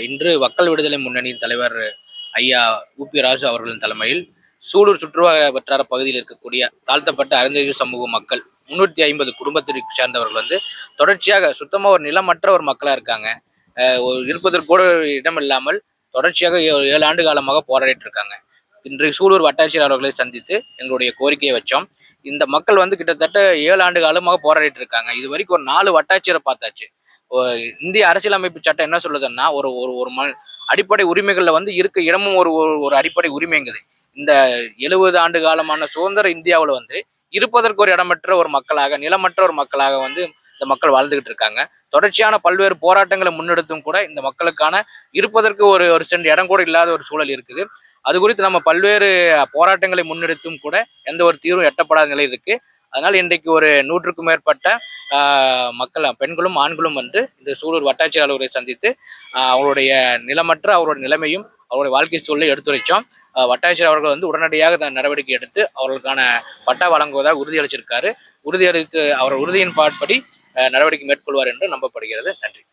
இன்று மக்கள் விடுதலை முன்னணி தலைவர் ஐயா உபி ராஜு அவர்களின் தலைமையில் சூலூர் சுற்றுவா வட்டார பகுதியில் இருக்கக்கூடிய தாழ்த்தப்பட்ட அறிஞர் சமூக மக்கள் முன்னூற்றி ஐம்பது குடும்பத்திற்கு சேர்ந்தவர்கள் வந்து தொடர்ச்சியாக சுத்தமாக ஒரு நிலமற்ற ஒரு மக்களாக இருக்காங்க. ஒரு இருப்பதற்கு கூட இடம் இல்லாமல் தொடர்ச்சியாக ஏ- ஏழு ஆண்டு காலமாக போராடிட்டு இருக்காங்க இன்று சூலூர் வட்டாட்சியர் அவர்களை சந்தித்து எங்களுடைய கோரிக்கையை வச்சோம். இந்த மக்கள் வந்து கிட்டத்தட்ட ஏழு ஆண்டு காலமாக போராடிட்டு இருக்காங்க இது வரைக்கும் ஒரு நாலு வட்டாட்சியரை பார்த்தாச்சு. இந்திய அரசியலமைப்பு சட்டம் என்ன சொல்லுதுன்னா ஒரு ஒரு ஒரு ம அடிப்படை உரிமைகளில் வந்து இருக்க இடமும் ஒரு ஒரு ஒரு அடிப்படை உரிமைங்குது. இந்த எழுபது ஆண்டு காலமான சுதந்திர இந்தியாவில் வந்து இருப்பதற்கு ஒரு இடமற்ற ஒரு மக்களாக நிலமற்ற ஒரு மக்களாக வந்து இந்த மக்கள் வாழ்ந்துகிட்டு இருக்காங்க. தொடர்ச்சியான பல்வேறு போராட்டங்களை முன்னெடுத்தும் கூட இந்த மக்களுக்கான இருப்பதற்கு ஒரு ஒரு சென்று இடம் கூட இல்லாத ஒரு சூழல் இருக்குது. அது குறித்து நம்ம பல்வேறு போராட்டங்களை முன்னெடுத்தும் கூட எந்த ஒரு தீர்வும் எட்டப்படாத நிலை இருக்கு. அதனால் இன்றைக்கு ஒரு நூற்றுக்கும் மேற்பட்ட மக்கள் பெண்களும் ஆண்களும் வந்து இந்த சூலூர் வட்டாட்சியர் அலுவலரை சந்தித்து அவருடைய நிலமற்ற அவருடைய நிலைமையும் அவருடைய வாழ்க்கை சூழலை எடுத்துரைச்சோம். வட்டாட்சியர் அவர்கள் வந்து உடனடியாக நடவடிக்கை எடுத்து அவர்களுக்கான பட்டா வழங்குவதாக உறுதியளிச்சிருக்காரு. உறுதியளித்து அவர் உறுதியின் பாட்படி நடவடிக்கை மேற்கொள்வார் என்று நம்பப்படுகிறது. நன்றி.